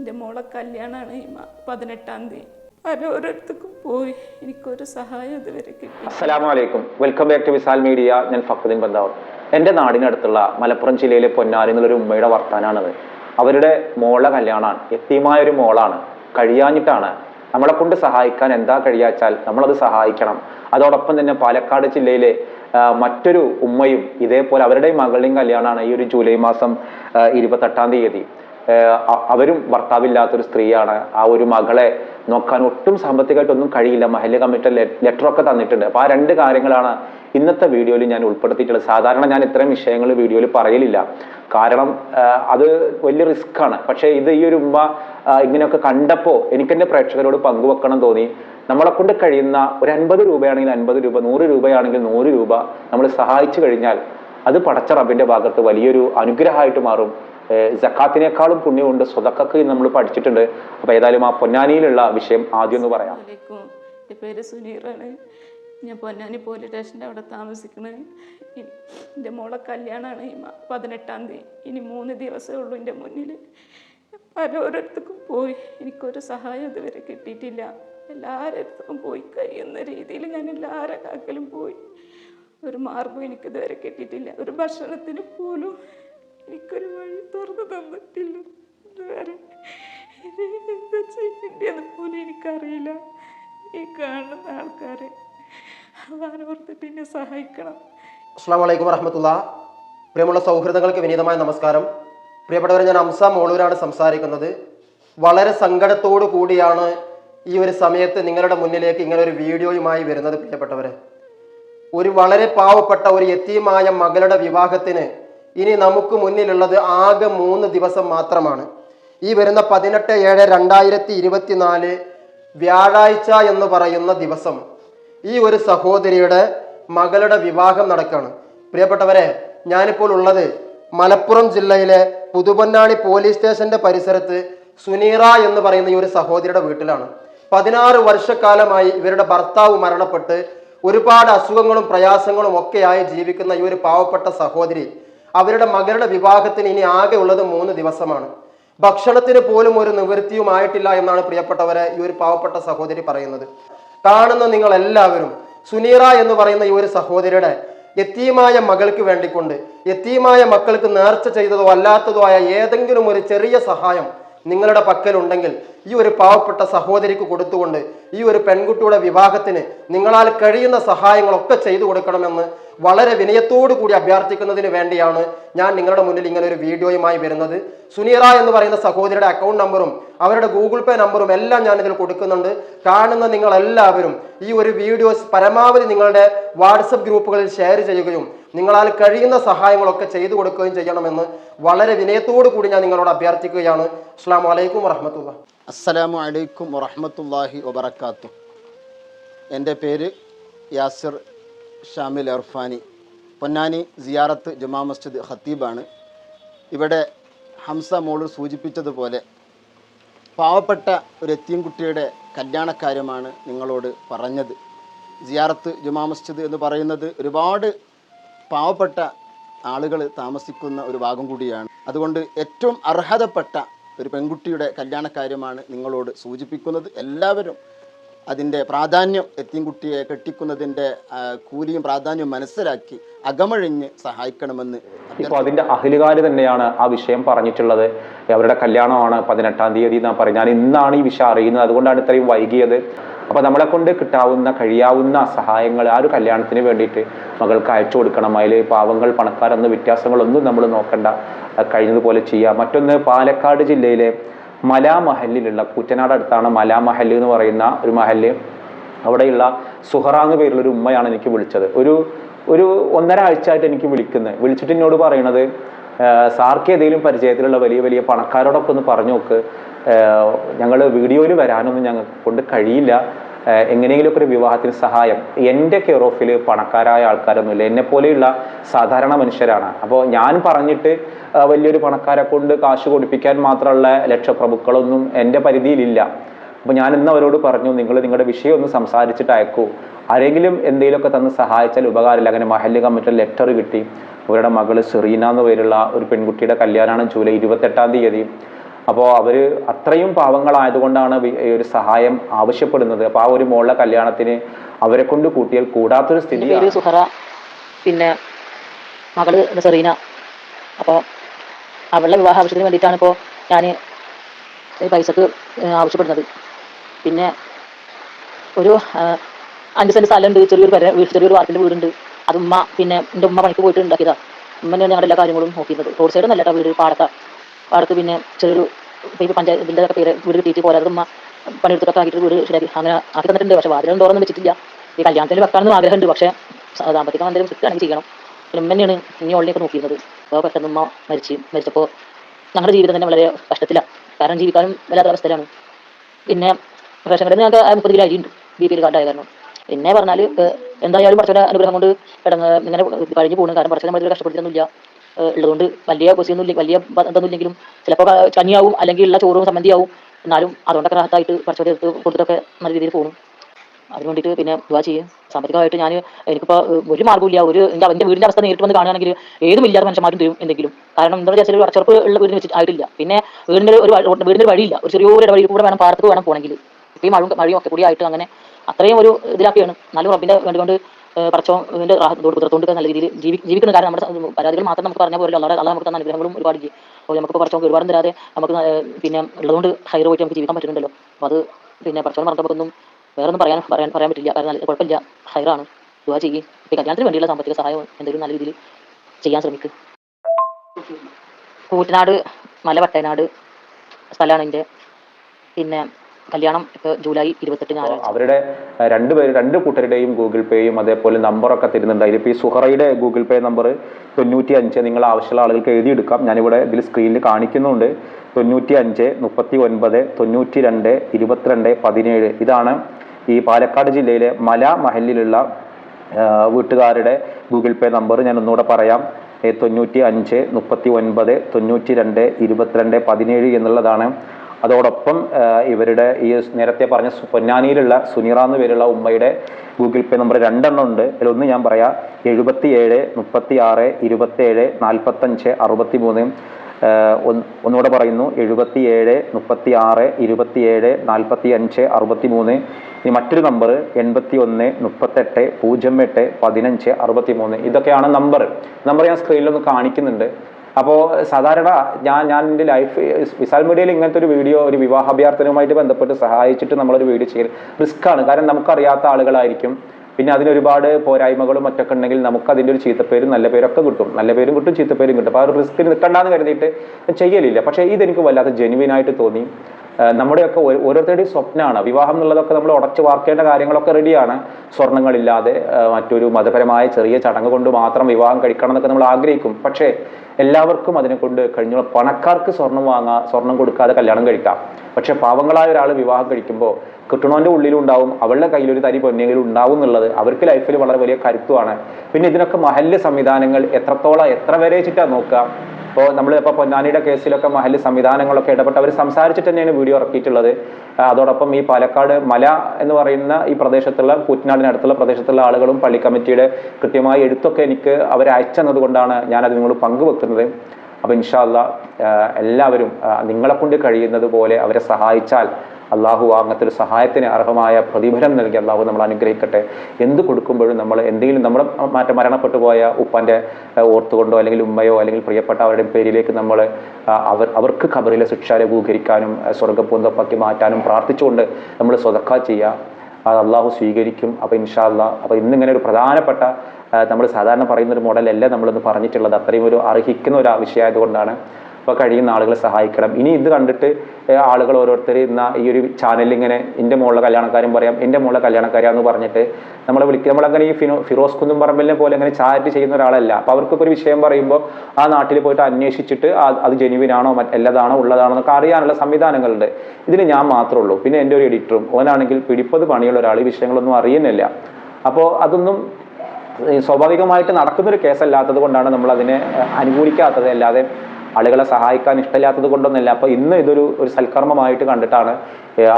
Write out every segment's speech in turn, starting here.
എന്റെ മോളെ കല്യാണമാണ് ഈ പതിനെട്ടാം തീയതി. പലരോരടുത്തേക്കും പോയി. എനിക്കൊരു സഹായം ഇതുവരെ കിട്ടി. അസ്സലാമു അലൈക്കും welcome back to Visal media ഞാൻ ഫക്രുദ്ദീൻ ബന്താവർ എന്റെ നാടിനടുത്തുള്ള മലപ്പുറം ജില്ലയിലെ പൊന്നാരി എന്നുള്ളൊരു ഉമ്മയുടെ വർത്താനാണത്. അവരുടെ മോളെ കല്യാണമാണ്. എത്തിയമായ ഒരു മോളാണ്. കഴിയാഞ്ഞിട്ടാണ്. നമ്മളെ കൊണ്ട് സഹായിക്കാൻ എന്താ കഴിയാച്ചാൽ നമ്മളത് സഹായിക്കണം. അതോടൊപ്പം തന്നെ പാലക്കാട് ജില്ലയിലെ മറ്റൊരു ഉമ്മയും ഇതേപോലെ അവരുടെയും മകളുടെയും കല്യാണമാണ് ഈ ഒരു ജൂലൈ മാസം ഇരുപത്തെട്ടാം തീയതി. അവരും ഭർത്താവില്ലാത്തൊരു സ്ത്രീയാണ്. ആ ഒരു മകളെ നോക്കാൻ ഒട്ടും സാമ്പത്തികമായിട്ടൊന്നും കഴിയില്ല. മഹല്യ കമ്മിറ്റി ലെറ്റർ ഒക്കെ തന്നിട്ടുണ്ട്. അപ്പൊ ആ രണ്ട് കാര്യങ്ങളാണ് ഇന്നത്തെ വീഡിയോയിൽ ഞാൻ ഉൾപ്പെടുത്തിയിട്ടുള്ളത്. സാധാരണ ഞാൻ ഇത്തരം വിഷയങ്ങൾ വീഡിയോയിൽ പറയലില്ല. കാരണം അത് വലിയ റിസ്ക് ആണ് പക്ഷേ ഇത് ഈ ഒരു ഉമ്മ ഇങ്ങനെയൊക്കെ കണ്ടപ്പോൾ എനിക്ക് എന്റെ പ്രേക്ഷകരോട് പങ്കുവെക്കണം തോന്നി. നമ്മളെ കൊണ്ട് കഴിയുന്ന ഒരു അൻപത് രൂപയാണെങ്കിൽ അൻപത് രൂപ നൂറ് രൂപയാണെങ്കിൽ നൂറ് രൂപ നമ്മൾ സഹായിച്ചു കഴിഞ്ഞാൽ അത് പടച്ച റബ്ബിന്റെ ഭാഗത്ത് വലിയൊരു അനുഗ്രഹമായിട്ട് മാറും. ജക്കാത്തിനേക്കാളും പുണ്യമുണ്ട്. സ്വതക്കക്ക് നമ്മൾ പഠിച്ചിട്ടുണ്ട്. അപ്പൊ ഏതായാലും ആ പൊന്നാനിയിലുള്ള വിഷയം ആദ്യം ഒന്ന് പറയാം. പേര് സുനീറാണ്. ഞാൻ പൊന്നാനി പോലീസ് സ്റ്റേഷന്റെ അവിടെ താമസിക്കുന്നത്. എന്റെ മോളെ കല്യാണമാണ് ഈ പതിനെട്ടാം തീയതി. ഇനി മൂന്ന് ദിവസമേ ഉള്ളൂ എന്റെ മുന്നിൽ. പലരോരടുത്തേക്കും പോയി. എനിക്കൊരു സഹായം ഇതുവരെ കിട്ടിയിട്ടില്ല. എല്ലാവരടുത്തും പോയി കഴിയുന്ന രീതിയിൽ ഞാൻ എല്ലാവരുടെ കാക്കലും പോയി. ഒരു മാർഗം എനിക്കിതുവരെ കിട്ടിയിട്ടില്ല. ഒരു ഭക്ഷണത്തിന് പോലും എനിക്കൊരു വഴി തുറന്നു തന്നിട്ടില്ല. ഇതുവരെ. എന്താ ചെയ്യേണ്ടതെന്ന് പോലും എനിക്കറിയില്ല. ഈ കാണുന്ന ആൾക്കാരെ. അതാനോർത്തിട്ട് എന്നെ സഹായിക്കണം. അസ്സാം വലൈക്കും വറഹമത്തുള്ള. പ്രിയമുള്ള സൗഹൃദങ്ങൾക്ക് വിനീതമായ നമസ്കാരം. പ്രിയപ്പെട്ടവരെ ഞാൻ അംസ മോളൂരാണ് സംസാരിക്കുന്നത്. വളരെ സങ്കടത്തോടു കൂടിയാണ് ഈ ഒരു സമയത്ത് നിങ്ങളുടെ മുന്നിലേക്ക് ഇങ്ങനെ ഒരു വീഡിയോയുമായി വരുന്നത് പ്രിയപ്പെട്ടവരെ. ഒരു വളരെ പാവപ്പെട്ട ഒരു യത്തീമായ മകളുടെ വിവാഹത്തിന് ഇനി നമുക്ക് മുന്നിലുള്ളത് ആകെ മൂന്ന് ദിവസം മാത്രമാണ്. ഈ വരുന്ന പതിനെട്ട് ഏഴ് രണ്ടായിരത്തി ഇരുപത്തിനാല് വ്യാഴാഴ്ച എന്ന് പറയുന്ന ദിവസം ഈ ഒരു സഹോദരിയുടെ മകളുടെ വിവാഹം നടക്കുകയാണ് പ്രിയപ്പെട്ടവരെ ഞാനിപ്പോൾ ഉള്ളത് മലപ്പുറം ജില്ലയിലെ പുതുപൊന്നാണി പോലീസ് സ്റ്റേഷന്റെ പരിസരത്ത് സുനീറ എന്ന് പറയുന്ന ഈ ഒരു സഹോദരിയുടെ വീട്ടിലാണ്. പതിനാറ് വർഷക്കാലമായി ഇവരുടെ ഭർത്താവ് മരണപ്പെട്ട് ഒരുപാട് അസുഖങ്ങളും പ്രയാസങ്ങളും ഒക്കെയായി ജീവിക്കുന്ന ഈ ഒരു പാവപ്പെട്ട സഹോദരി അവരുടെ മകളുടെ വിവാഹത്തിന് ഇനി ആകെ ഉള്ളത് മൂന്ന് ദിവസമാണ്. ഭക്ഷണത്തിന് പോലും ഒരു നിവൃത്തിയും ആയിട്ടില്ല എന്നാണ് പ്രിയപ്പെട്ടവരെ ഈ ഒരു പാവപ്പെട്ട സഹോദരി പറയുന്നത്. കാണുന്ന നിങ്ങൾ എല്ലാവരും സുനീറ എന്ന് പറയുന്ന ഈ ഒരു സഹോദരിയുടെ യത്തീമായ മകൾക്ക് വേണ്ടിക്കൊണ്ട് യത്തീമായ മക്കൾക്ക് നേർച്ച ചെയ്തതോ അല്ലാത്തതോ ആയ ഏതെങ്കിലും ഒരു ചെറിയ സഹായം നിങ്ങളുടെ പക്കലുണ്ടെങ്കിൽ ഈ ഒരു പാവപ്പെട്ട സഹോദരിക്ക് കൊടുത്തുകൊണ്ട് ഈ ഒരു പെൺകുട്ടിയുടെ വിവാഹത്തിന് നിങ്ങളാൽ കഴിയുന്ന സഹായങ്ങളൊക്കെ ചെയ്തു കൊടുക്കണമെന്ന് വളരെ വിനയത്തോടു കൂടി അഭ്യർത്ഥിക്കുന്നതിന് വേണ്ടിയാണ് ഞാൻ നിങ്ങളുടെ മുന്നിൽ ഇങ്ങനെ ഒരു വീഡിയോയുമായി വരുന്നത്. സുനീറ എന്ന് പറയുന്ന സഹോദരിയുടെ അക്കൗണ്ട് നമ്പറും അവരുടെ ഗൂഗിൾ പേ നമ്പറും എല്ലാം ഞാൻ ഇതിൽ കൊടുക്കുന്നുണ്ട്. കാണുന്ന നിങ്ങൾ എല്ലാവരും ഈ ഒരു വീഡിയോസ് പരമാവധി നിങ്ങളുടെ വാട്സപ്പ് ഗ്രൂപ്പുകളിൽ ഷെയർ ചെയ്യുകയും നിങ്ങളാൽ കഴിയുന്ന സഹായങ്ങളൊക്കെ ചെയ്തു കൊടുക്കുകയും ചെയ്യണമെന്ന് വളരെ വിനയത്തോടു കൂടി ഞാൻ നിങ്ങളോട് അഭ്യർത്ഥിക്കുകയാണ്. അസ്സാം വലൈക്കും വറഹമത്തുള്ള അസ്സലാമു അലൈക്കും വറഹമത്തല്ലാഹി വബർക്കാത്തു എന്റെ പേര് യാസിർ ഷാമിൽ അർഫാനി. പൊന്നാനി സിയാറത്ത് ജുമാ മസ്ജിദ് ഖത്തീബാണ്. ഇവിടെ ഹംസ മോൾ സൂചിപ്പിച്ചതുപോലെ പാവപ്പെട്ട ഒരു എത്തിയൻകുട്ടിയുടെ കല്യാണക്കാര്യമാണ് നിങ്ങളോട് പറഞ്ഞത്. സിയാറത്ത് ജുമാ മസ്ജിദ് എന്ന് പറയുന്നത് ഒരുപാട് പാവപ്പെട്ട ആളുകൾ താമസിക്കുന്ന ഒരു ഭാഗം കൂടിയാണ്. അതുകൊണ്ട് ഏറ്റവും അർഹതപ്പെട്ട ഒരു പെൺകുട്ടിയുടെ കല്യാണക്കാര്യമാണ് നിങ്ങളോട് സൂചിപ്പിക്കുന്നത്. എല്ലാവരും അതിന്റെ പ്രാധാന്യം എത്തിൻകുട്ടിയെ കെട്ടിക്കുന്നതിന്റെ കൂലിയും പ്രാധാന്യവും മനസ്സിലാക്കി അകമഴിഞ്ഞ് സഹായിക്കണമെന്ന് ഇപ്പോൾ അതിന്റെ അഹലുകാര് തന്നെയാണ് ആ വിഷയം പറഞ്ഞിട്ടുള്ളത്. അവരുടെ കല്യാണമാണ് പതിനെട്ടാം തീയതി എന്നാണ് പറയും ഞാൻ ഇന്നാണ് ഈ വിഷയം അറിയുന്നത്. അതുകൊണ്ടാണ് ഇത്രയും വൈകിയത്. അപ്പോൾ നമ്മളെ കൊണ്ട് കിട്ടാവുന്ന കഴിയാവുന്ന സഹായങ്ങൾ ആ ഒരു കല്യാണത്തിന് വേണ്ടിയിട്ട് മകൾക്ക് അയച്ചു കൊടുക്കണം. അതിൽ പാവങ്ങൾ പണക്കാരൊന്നും വ്യത്യാസങ്ങളൊന്നും നമ്മൾ നോക്കണ്ട. കഴിഞ്ഞതുപോലെ ചെയ്യാം. മറ്റൊന്ന് പാലക്കാട് ജില്ലയിലെ മലാ കുറ്റനാട് അടുത്താണ് മലാ മഹൽ എന്ന് പറയുന്ന ഒരു മഹൽ അവിടെയുള്ള സുഹറ എന്ന പേരുള്ള ഒരു ഉമ്മയാണ് എനിക്ക് വിളിച്ചത്. ഒരു ഒരു ഒന്നര ആഴ്ചയായിട്ട് എനിക്ക് വിളിക്കുന്നത് വിളിച്ചിട്ട് എന്നോട് പറയണത് "ആഹ് സാർക്ക് ഏതെങ്കിലും പരിചയത്തിലുള്ള വലിയ വലിയ പണക്കാരോടൊക്കെ ഒന്ന് പറഞ്ഞു നോക്ക്. ഞങ്ങൾ വീഡിയോയിൽ വരാനൊന്നും ഞങ്ങൾക്ക് കൊണ്ട് കഴിയില്ല. എങ്ങനെയെങ്കിലുമൊക്കെ ഒരു വിവാഹത്തിന് സഹായം. എന്റെ കെയർ ഓഫിൽ പണക്കാരായ ആൾക്കാരൊന്നുമില്ല. എന്നെ പോലെയുള്ള സാധാരണ മനുഷ്യരാണ്. അപ്പോൾ ഞാൻ പറഞ്ഞിട്ട് വലിയൊരു പണക്കാരെ കൊണ്ട് കാശ് കൊടുപ്പിക്കാൻ മാത്രമുള്ള ലക്ഷപ്രഭുക്കളൊന്നും എന്റെ പരിധിയിലില്ല. അപ്പോൾ ഞാൻ ഇന്ന് അവരോട് പറഞ്ഞു നിങ്ങൾ നിങ്ങളുടെ വിഷയം ഒന്ന് സംസാരിച്ചിട്ട് അയക്കൂ. ആരെങ്കിലും എന്തെങ്കിലുമൊക്കെ തന്ന് സഹായിച്ചാൽ ഉപകാരമില്ല. അങ്ങനെ മഹല്ല് കമ്മിറ്റി ലെറ്റർ കിട്ടി. അവരുടെ മകൾ സെറീന എന്ന് പേരുള്ള ഒരു പെൺകുട്ടിയുടെ കല്യാണമാണ് ജൂലൈ ഇരുപത്തെട്ടാം തീയതി. അപ്പോൾ അവർ അത്രയും പാവങ്ങളായതുകൊണ്ടാണ് ഈ ഒരു സഹായം ആവശ്യപ്പെടുന്നത്. അപ്പോൾ ആ ഒരു മോളിലെ കല്യാണത്തിന് അവരെ കൊണ്ട് കൂട്ടിയാൽ കൂടാത്തൊരു സ്ഥിതി സുഹറ പിന്നെ മകൾ സെറീന. അപ്പോൾ അവളുടെ വിവാഹ ആവശ്യത്തിന് വേണ്ടിയിട്ടാണ് ഇപ്പോൾ ഞാൻ പൈസക്ക് ആവശ്യപ്പെടുന്നത്. പിന്നെ ഒരു അഞ്ച് സെന്റ് സ്ഥലമുണ്ട്. ചെറിയൊരു പെര ചെറിയൊരു വാർപ്പിന്റെ വീടുണ്ട്. അത് ഉമ്മ പിന്നെ എന്റെ ഉമ്മ പണിക്ക് പോയിട്ട് ഉണ്ടാക്കിയതാണ് ഉമ്മ തന്നെയാണ് ഞങ്ങളുടെ എല്ലാ കാര്യങ്ങളും നോക്കിയിരുന്നത്. റോഡ് സൈഡ് നല്ല വീട് പാടത്ത. പാടത്ത് പിന്നെ ചെറിയൊരു ഇപ്പോൾ പഞ്ചായത്ത് പഞ്ചായത്തിന്റെ ഒക്കെ പേര് വീട് കിട്ടിയിട്ട് പോരാതെ ഉമ്മ പണിയെടുത്തൊക്കെ ആക്കിയിട്ട് വീട് ശരിയാക്കി അങ്ങനെ ആക്കി തന്നിട്ടുണ്ട്. പക്ഷേ വാതിലും തുറന്ന് വെച്ചിട്ടില്ല. ഈ കല്യാണത്തിന് വെക്കാനൊന്നും ആഗ്രഹമുണ്ട്. പക്ഷേ സാമ്പത്തികം എന്തെങ്കിലും കിട്ടുകയാണെങ്കിൽ ചെയ്യണം. പിന്നെ ഉമ്മ ഇനി ഓളിനെയൊക്കെ നോക്കിയിരുന്നത്. അപ്പോൾ പെട്ടെന്ന് ഉമ്മ മരിച്ച് മരിച്ചപ്പോൾ ഞങ്ങളുടെ ജീവിതം തന്നെ വളരെ കഷ്ടത്തിലാണ് കാരണം ജീവിക്കാനും വല്ലാത്ത അവസ്ഥയിലാണ്. പിന്നെ റേഷൻ കടയിൽ ഞങ്ങൾക്ക് മുപ്പത് കിലോ അരിയുണ്ട്. ബി പി എൽ കാർഡായ കാരണം പിന്നെ പറഞ്ഞാൽ എന്തായാലും പറഞ്ഞ അനുഗ്രഹം കൊണ്ട് കിടന്ന് ഇങ്ങനെ കഴിഞ്ഞു പോകുന്നു കാരണം കുറച്ച് നമ്മൾ കഷ്ടപ്പെടുത്തൊന്നുമില്ല ഏഹ് ഉള്ളതുകൊണ്ട് വലിയ കൊസിയൊന്നും വലിയ ബന്ധമൊന്നുമില്ലെങ്കിലും ചിലപ്പോൾ കഞ്ഞിയാവും അല്ലെങ്കിൽ ഉള്ള ചോറും സംബന്ധിയാവും എന്നാലും അതുകൊണ്ടൊക്കെ റാഹത്തായിട്ട് പരിശോധന എടുത്ത് കൊടുത്തിട്ടൊക്കെ നല്ല രീതിയിൽ പോകും അതിന് വേണ്ടിയിട്ട് പിന്നെ ദുവാ ചെയ്യും. സാമ്പത്തികമായിട്ട് ഞാൻ എനിക്കിപ്പോൾ ഒരു മാർഗമില്ല ഒരു എന്റെ അവന്റെ വീടിന്റെ അവസ്ഥ നേരിട്ട് വന്ന് കാണുകയാണെങ്കിൽ ഏതും ഇല്ലാതെ മനുഷ്യന്മാരും തരും എന്തെങ്കിലും. കാരണം എന്താ വെച്ചാൽ ഒരു അടച്ചുറപ്പ് ഉള്ള വീടിന് വെച്ച് ആയിട്ടില്ല. പിന്നെ വീടിന്റെ ഒരു വീടിന്റെ ഒരു വഴിയില്ല. ഒരു ചെറിയൊരു ഇടവഴി കൂടെ വേണം പാർത്ത് വേണം പോകണമെങ്കിൽ ഇപ്പം ഈ മഴയും മഴയും ഒക്കെ കൂടി ആയിട്ട് അങ്ങനെ അത്രയും ഒരു ഇതിലാക്കിയാണ് എന്നാലും റബ്ബിന്റെ വേണ്ടിക്കൊണ്ട് പറച്ചോന്റെ പുത്രത്തോണ്ട് നല്ല രീതിയിൽ ജീവി ജീവിക്കുന്ന കാരണം നമ്മുടെ പരാതികൾ മാത്രം നമുക്ക് പറഞ്ഞ പോലെ അല്ലാതെ അല്ലാതെ നമുക്ക് തന്ന അനുഗ്രഹങ്ങളും ഒരുപാട് അപ്പോൾ നമുക്ക് പറച്ചോം ഒരുപാട് തരാതെ നമുക്ക് പിന്നെ ഉള്ളതുകൊണ്ട് ഹൈർ പോയിട്ട് നമുക്ക് ജീവിക്കാൻ പറ്റുന്നുണ്ടല്ലോ. അപ്പോൾ അത് പിന്നെ നമുക്കൊന്നും വേറെ ഒന്നും പറയാൻ പറയാൻ പറയാൻ പറ്റില്ല. കാരണം നല്ല- കുഴപ്പമില്ല. ഹൈറാണ് ദുവാ ചെയ്യും. ഇപ്പോൾ കല്യാണത്തിന് വേണ്ടിയുള്ള സാമ്പത്തിക സഹായം എന്തെങ്കിലും നല്ല രീതിയിൽ ചെയ്യാൻ ശ്രമിക്കുക കൂറ്റനാട് മലവട്ടനാട് സ്ഥലമാണ് എന്റെ പിന്നെ കല്യാണം ഇപ്പോൾ ജൂലൈ ഇരുപത്തെട്ട് ഞായറാഴ്ച അവരുടെ രണ്ട് രണ്ടുപേരും രണ്ട് കൂട്ടരുടെയും ഗൂഗിൾ പേയും അതേപോലെ നമ്പറൊക്കെ തരുന്നുണ്ട്. അതിലിപ്പോൾ ഈ സുഹറയുടെ ഗൂഗിൾ പേ നമ്പർ തൊണ്ണൂറ്റി അഞ്ച് നിങ്ങൾ ആവശ്യമുള്ള ആളുകൾക്ക് എഴുതിയെടുക്കാം. ഞാനിവിടെ ഇതിൽ സ്ക്രീനിൽ കാണിക്കുന്നുണ്ട്. തൊണ്ണൂറ്റി അഞ്ച് മുപ്പത്തി ഒൻപത് തൊണ്ണൂറ്റി രണ്ട് ഇരുപത്തിരണ്ട് പതിനേഴ്. ഇതാണ് ഈ പാലക്കാട് ജില്ലയിലെ മല മഹലിലുള്ള വീട്ടുകാരുടെ ഗൂഗിൾ പേ നമ്പർ. ഞാൻ ഒന്നുകൂടെ പറയാം. തൊണ്ണൂറ്റി അഞ്ച് മുപ്പത്തി ഒൻപത് തൊണ്ണൂറ്റി രണ്ട് ഇരുപത്തിരണ്ട് പതിനേഴ് എന്നുള്ളതാണ് അതോടൊപ്പം ഇവരുടെ ഈ നേരത്തെ പറഞ്ഞ പൊന്നാനിയിലുള്ള സുനീറ എന്ന പേരുള്ള ഉമ്മയുടെ ഗൂഗിൾ പേ നമ്പർ രണ്ടെണ്ണം ഉണ്ട്. അതിലൊന്ന് ഞാൻ പറയാം. എഴുപത്തി ഏഴ് മുപ്പത്തി ആറ് ഇരുപത്തേഴ് നാൽപ്പത്തഞ്ച് അറുപത്തി മൂന്ന് ഒന്നുകൂടെ പറയുന്നു. എഴുപത്തി ഏഴ് മുപ്പത്തി ആറ് ഇരുപത്തി ഏഴ് നാൽപ്പത്തി അഞ്ച് അറുപത്തി മൂന്ന് ഇനി മറ്റൊരു നമ്പർ എൺപത്തി ഒന്ന് മുപ്പത്തെട്ട് പൂജ്യം എട്ട് പതിനഞ്ച് അറുപത്തി മൂന്ന് ഇതൊക്കെയാണ് നമ്പർ. നമ്പർ ഞാൻ സ്ക്രീനിലൊന്ന് കാണിക്കുന്നുണ്ട്. അപ്പോൾ സാധാരണ ഞാൻ ഞാൻ എന്റെ ലൈഫ് വിശാൽ മീഡിയയിൽ ഇങ്ങനത്തെ ഒരു വീഡിയോ ഒരു വിവാഹ അഭ്യർത്ഥനയുമായിട്ട് ബന്ധപ്പെട്ട് സഹായിച്ചിട്ട് നമ്മളൊരു വീഡിയോ ചെയ്യൽ റിസ്ക്കാണ് കാരണം നമുക്കറിയാത്ത ആളുകളായിരിക്കും. പിന്നെ അതിന് ഒരുപാട് പോരായ്മകളും മറ്റൊക്കെ ഉണ്ടെങ്കിൽ നമുക്ക് അതിന്റെ ഒരു ചീത്തപ്പേരും നല്ല പേരൊക്കെ കിട്ടും. നല്ല പേരും കിട്ടും ചീത്തപ്പേരും കിട്ടും. അപ്പോൾ ആ ഒരു റിസ്ക്കിൽ നിൽക്കണ്ടെന്ന് കരുതിയിട്ട് ചെയ്യലില്ല. പക്ഷേ ഇതെനിക്ക് വല്ലാത്ത ജെനുവിനായിട്ട് തോന്നി. നമ്മുടെയൊക്കെ ഓരോരുത്തരുടെയും സ്വപ്നമാണ് വിവാഹം എന്നുള്ളതൊക്കെ നമ്മൾ ഉടച്ചു വാർക്കേണ്ട കാര്യങ്ങളൊക്കെ റെഡിയാണ് സ്വർണങ്ങളില്ലാതെ മറ്റൊരു മതപരമായ ചെറിയ ചടങ്ങ് കൊണ്ട് മാത്രം വിവാഹം കഴിക്കണം എന്നൊക്കെ നമ്മൾ ആഗ്രഹിക്കും. പക്ഷേ എല്ലാവർക്കും അതിനെ കൊണ്ട് കഴിഞ്ഞ പണക്കാർക്ക് സ്വർണം വാങ്ങാം സ്വർണം കൊടുക്കാതെ കല്യാണം കഴിക്കാം. പക്ഷെ പാവങ്ങളായ ഒരാൾ വിവാഹം കഴിക്കുമ്പോൾ കിട്ടണോന്റെ ഉള്ളിലുണ്ടാവും അവളുടെ കയ്യിൽ ഒരു തരി പൊന്നെങ്കിലും ഉണ്ടാവും എന്നുള്ളത് അവർക്ക് ലൈഫിൽ വളരെ വലിയ കരുത്തുമാണ്. പിന്നെ ഇതിനൊക്കെ മഹല്ല് സംവിധാനങ്ങൾ എത്രത്തോളം എത്ര വരെ വെച്ചിട്ടാണ് നോക്കുക? ഇപ്പോൾ നമ്മൾ ഇപ്പോൾ പൊന്നാനിയുടെ കേസിലൊക്കെ മഹല്ല് സംവിധാനങ്ങളൊക്കെ ഇടപെട്ട് അവർ സംസാരിച്ചിട്ട് തന്നെയാണ് വീഡിയോ ഇറക്കിയിട്ടുള്ളത്. അതോടൊപ്പം ഈ പാലക്കാട് മല എന്ന് പറയുന്ന ഈ പ്രദേശത്തുള്ള കൂറ്റനാടിനടുത്തുള്ള പ്രദേശത്തുള്ള ആളുകളും പള്ളി കമ്മിറ്റിയുടെ കൃത്യമായ എഴുത്തൊക്കെ എനിക്ക് അവർ അയച്ചെന്നത് കൊണ്ടാണ് ഞാനത് നിങ്ങൾ പങ്കുവെക്കുന്നത്. അപ്പോൾ ഇൻഷാല്ല എല്ലാവരും നിങ്ങളെ കൊണ്ട് കഴിയുന്നത് പോലെ അവരെ സഹായിച്ചാൽ അള്ളാഹു അങ്ങനത്തെ ഒരു സഹായത്തിന് അർഹമായ പ്രതിഫലം നൽകി. അള്ളാഹു നമ്മൾ അനുഗ്രഹിക്കട്ടെ. എന്ത് കൊടുക്കുമ്പോഴും നമ്മൾ എന്തെങ്കിലും നമ്മൾ മറ്റേ മരണപ്പെട്ടു പോയ ഉപ്പാന്റെ ഓർത്തുകൊണ്ടോ അല്ലെങ്കിൽ ഉമ്മയോ അല്ലെങ്കിൽ പ്രിയപ്പെട്ട അവരുടെ പേരിലേക്ക് നമ്മൾ അവർ അവർക്ക് ഖബറിലെ ശിക്ഷ ലഘൂകരിക്കാനും ആ, സ്വർഗപ്പൂന്തപ്പാക്കി മാറ്റാനും പ്രാർത്ഥിച്ചുകൊണ്ട് നമ്മൾ സ്വതക്ക ചെയ്യുക. അത് അള്ളാഹു സ്വീകരിക്കും. അപ്പോൾ ഇൻഷാ അല്ലാ അപ്പോൾ ഇന്നിങ്ങനെ ഒരു പ്രധാനപ്പെട്ട നമ്മൾ സാധാരണ പറയുന്ന ഒരു മോഡലല്ല നമ്മളിന്ന് പറഞ്ഞിട്ടുള്ളത്. അത്രയും ഒരു അർഹിക്കുന്ന ഒരു വിഷയമായതുകൊണ്ടാണ്. അപ്പോൾ കഴിയുന്ന ആളുകളെ സഹായിക്കണം. ഇനി ഇത് കണ്ടിട്ട് ആളുകൾ ഓരോരുത്തർ ഇന്ന ഈ ഒരു ചാനലിൽ ഇങ്ങനെ എന്റെ മുകളിലെ കല്യാണക്കാരും പറയാം എന്റെ മുകളിലെ കല്യാണക്കാരാന്ന് പറഞ്ഞിട്ട് നമ്മളെ വിളിക്കുക നമ്മളങ്ങനെ ഈ ഫിനോ ഫിറോസ് കുന്നും പറമ്പലിനെ പോലെ അങ്ങനെ ചാരിറ്റി ചെയ്യുന്ന ഒരാളല്ല. അപ്പോൾ അവർക്കൊക്കെ ഒരു വിഷയം പറയുമ്പോൾ ആ നാട്ടിൽ പോയിട്ട് അന്വേഷിച്ചിട്ട് അത് ജെനുവിനാണോ മറ്റല്ലതാണോ ഉള്ളതാണോ എന്നൊക്കെ അറിയാനുള്ള സംവിധാനങ്ങളുണ്ട്. ഇതിന് ഞാൻ മാത്രമേ ഉള്ളൂ. പിന്നെ എന്റെ ഒരു എഡിറ്ററും ഓനാണെങ്കിൽ പിടിപ്പത് പണിയുള്ള ഒരാൾ ഈ വിഷയങ്ങളൊന്നും അറിയുന്നില്ല. അപ്പോൾ അതൊന്നും സ്വാഭാവികമായിട്ട് നടക്കുന്നൊരു കേസല്ലാത്തത് കൊണ്ടാണ് നമ്മൾ അതിനെ അനുകൂലിക്കാത്തത്. അല്ലാതെ ആളുകളെ സഹായിക്കാൻ ഇഷ്ടമില്ലാത്തത് കൊണ്ടൊന്നുമില്ല. അപ്പോൾ ഇന്ന് ഇതൊരു ഒരു സൽക്കർമ്മമായിട്ട് കണ്ടിട്ടാണ്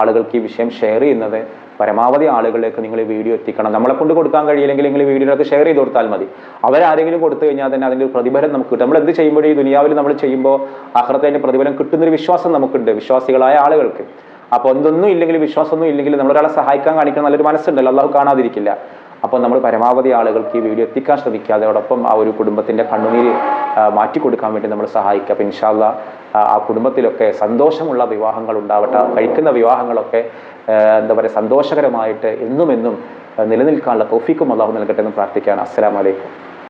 ആളുകൾക്ക് ഈ വിഷയം ഷെയർ ചെയ്യുന്നത്. പരമാവധി ആളുകളിലേക്ക് നിങ്ങൾ ഈ വീഡിയോ എത്തിക്കണം. നമ്മളെ കൊണ്ട് കൊടുക്കാൻ കഴിയില്ലെങ്കിൽ നിങ്ങൾ വീഡിയോയിലൊക്കെ ഷെയർ ചെയ്ത് കൊടുത്താൽ മതി. അവരാരെങ്കിലും കൊടുത്തു കഴിഞ്ഞാൽ തന്നെ അതിന്റെ ഒരു പ്രതിഫലം നമുക്ക് കിട്ടും. നമ്മൾ എന്ത് ചെയ്യുമ്പോഴും ഈ ദുനിയാവിൽ നമ്മൾ ചെയ്യുമ്പോൾ ആഹ്റത്തെ അതിന്റെ പ്രതിഫലം കിട്ടുന്നൊരു വിശ്വാസം നമുക്കുണ്ട്. വിശ്വാസികളായ ആളുകൾക്ക്. അപ്പോൾ എന്തൊന്നും ഇല്ലെങ്കിൽ വിശ്വാസമൊന്നും ഇല്ലെങ്കിൽ നമ്മളൊരാളെ സഹായിക്കാൻ കാണിക്കുന്ന നല്ലൊരു മനസ്സുണ്ടല്ലോ. അള്ളാഹു കാണാതിരിക്കില്ല. അപ്പോൾ നമ്മൾ പരമാവധി ആളുകൾക്ക് ഈ വീഡിയോ എത്തിക്കാൻ ശ്രമിക്കുക അതോടൊപ്പം ആ ഒരു കുടുംബത്തിന്റെ കണ്ണുനീര് മാറ്റി മാറ്റിക്കൊടുക്കാൻ വേണ്ടി നമ്മൾ സഹായിക്കുക. അപ്പം ഇൻഷാല്ല ആ കുടുംബത്തിലൊക്കെ സന്തോഷമുള്ള വിവാഹങ്ങൾ ഉണ്ടാവട്ടെ. കഴിക്കുന്ന വിവാഹങ്ങളൊക്കെ എന്താ പറയുക സന്തോഷകരമായിട്ട് എന്നും എന്നും നിലനിൽക്കാനുള്ള തോഫിക്കും അള്ളാഹു നൽകട്ടെ എന്ന് പ്രാർത്ഥിക്കുകയാണ്. അസ്സലാമലൈക്കും